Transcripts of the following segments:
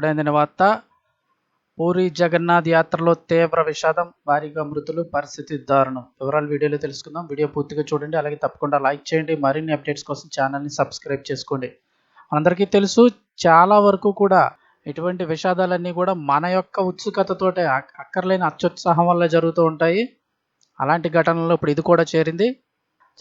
ఇప్పుడైందిన వార్త పూరి జగన్నాథ్ యాత్రలో తీవ్ర విషాదం భారీగా మృతులు పరిస్థితి దారుణం. వివరాలు వీడియోలో తెలుసుకుందాం. వీడియో పూర్తిగా చూడండి. అలాగే తప్పకుండా లైక్ చేయండి. మరిన్ని అప్డేట్స్ కోసం ఛానల్ని సబ్స్క్రైబ్ చేసుకోండి. అందరికీ తెలుసు చాలా వరకు కూడా ఇటువంటి విషాదాలన్నీ కూడా మన యొక్క ఉత్సుకతతోటే అక్కర్లేని అత్యుత్సాహం వల్ల జరుగుతూ ఉంటాయి. అలాంటి ఘటనలో ఇప్పుడు ఇది కూడా చేరింది.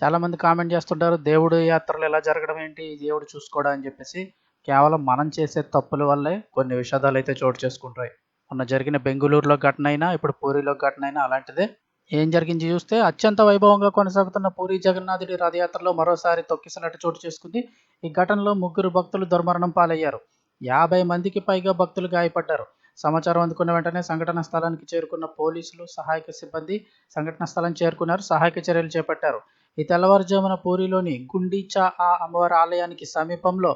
చాలామంది కామెంట్ చేస్తుంటారు దేవుడు యాత్రలు ఎలా జరగడం ఏంటి? దేవుడు చూసుకోవడం అని చెప్పేసి. కేవలం మనం చేసే తప్పుల వల్లే కొన్ని విషాదాలు అయితే చోటు చేసుకుంటాయి. మొన్న జరిగిన బెంగళూరులో ఘటన అయినా ఇప్పుడు పూరిలో ఘటన అయినా అలాంటిదే. ఏం జరిగింది చూస్తే అత్యంత వైభవంగా కొనసాగుతున్న పూరి జగన్నాథుడి రథయాత్రలో మరోసారి తొక్కిసలాట చోటు చేసుకుంది. ఈ ఘటనలో ముగ్గురు భక్తులు దుర్మరణం పాలయ్యారు. యాభై మందికి పైగా భక్తులు గాయపడ్డారు. సమాచారం అందుకున్న వెంటనే సంఘటన స్థలానికి చేరుకున్న పోలీసులు సహాయక సిబ్బంది సంఘటన స్థలం చేరుకున్నారు. సహాయక చర్యలు చేపట్టారు. ఈ తెల్లవారుజామున పూరిలోని గుండీచా ఆ అమ్మవారి ఆలయానికి సమీపంలో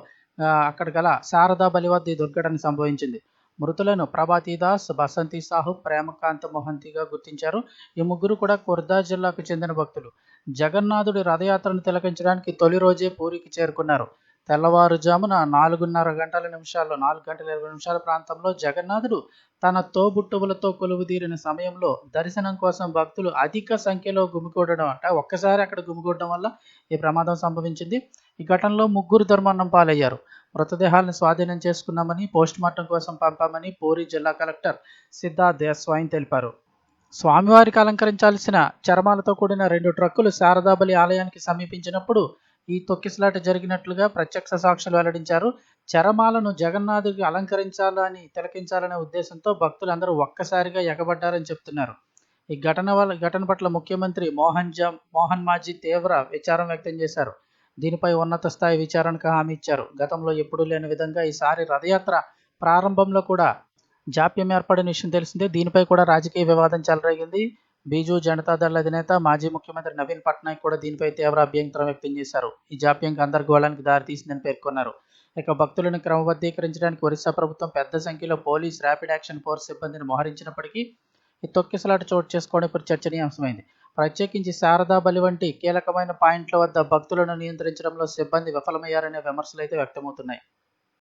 అక్కడ గల శారదా బలి వద్ద ఈ దుర్ఘటన సంభవించింది. మృతులను ప్రభాతి దాస్ బసంతి సాహు ప్రేమకాంత్ మొహంతిగా గుర్తించారు. ఈ ముగ్గురు కూడా ఖుర్దా జిల్లాకు చెందిన భక్తులు. జగన్నాథుడి రథయాత్రను తిలకించడానికి తొలి రోజే పూరికి చేరుకున్నారు. తెల్లవారుజామున నాలుగున్నర గంటల నిమిషాల్లో నాలుగు గంటల ఇరవై నిమిషాల ప్రాంతంలో జగన్నాథుడు తన తోబుట్టువులతో కొలువుదీరిన సమయంలో దర్శనం కోసం భక్తులు అధిక సంఖ్యలో గుమికూడడం అంట. ఒక్కసారి అక్కడ గుమికూడడం వల్ల ఈ ప్రమాదం సంభవించింది. ఈ ఘటనలో ముగ్గురు దుర్మరణం పాలయ్యారు. మృతదేహాలను స్వాధీనం చేసుకున్నామని పోస్టుమార్టం కోసం పంపామని పూరి జిల్లా కలెక్టర్ సిద్ధార్థ దేశ్వాయిన్ తెలిపారు. స్వామివారికి అలంకరించాల్సిన చర్మాలతో కూడిన రెండు ట్రక్కులు శారదాబలి ఆలయానికి సమీపించినప్పుడు ఈ తొక్కిసలాట జరిగినట్లుగా ప్రత్యక్ష సాక్షులు వెల్లడించారు. చరమాలను జగన్నాథుడికి అలంకరించాలని తిలకించాలనే ఉద్దేశంతో భక్తులందరూ ఒక్కసారిగా ఎగబడ్డారని చెప్తున్నారు. ఈ ఘటన వల్ల ఘటన పట్ల ముఖ్యమంత్రి మోహన్ జా మోహన్ మాజీ తీవ్ర విచారం వ్యక్తం చేశారు. దీనిపై ఉన్నత స్థాయి విచారణకు హామీ ఇచ్చారు. గతంలో ఎప్పుడూ లేని విధంగా ఈసారి రథయాత్ర ప్రారంభంలో కూడా జాప్యం ఏర్పడిన విషయం తెలిసిందే. దీనిపై కూడా రాజకీయ వివాదం చెలరేగింది. బీజు జనతాదళ అధినేత మాజీ ముఖ్యమంత్రి నవీన్ పట్నాయక్ కూడా దీనిపై తీవ్ర అభ్యంతరం వ్యక్తం చేశారు. ఈ జాప్యం గందరగోళానికి దారితీసిందని పేర్కొన్నారు. ఇక భక్తులను క్రమబద్ధీకరించడానికి ఒరిస్సా ప్రభుత్వం పెద్ద సంఖ్యలో పోలీస్ ర్యాపిడ్ యాక్షన్ ఫోర్స్ సిబ్బందిని మోహరించినప్పటికీ ఈ తొక్కిసలాట చోటు చేసుకోవడం ఇప్పుడు చర్చనీయాంశమైంది. ప్రత్యేకించి శారదా బలి వంటి కీలకమైన పాయింట్ల వద్ద భక్తులను నియంత్రించడంలో సిబ్బంది విఫలమయ్యారనే విమర్శలు అయితే వ్యక్తమవుతున్నాయి.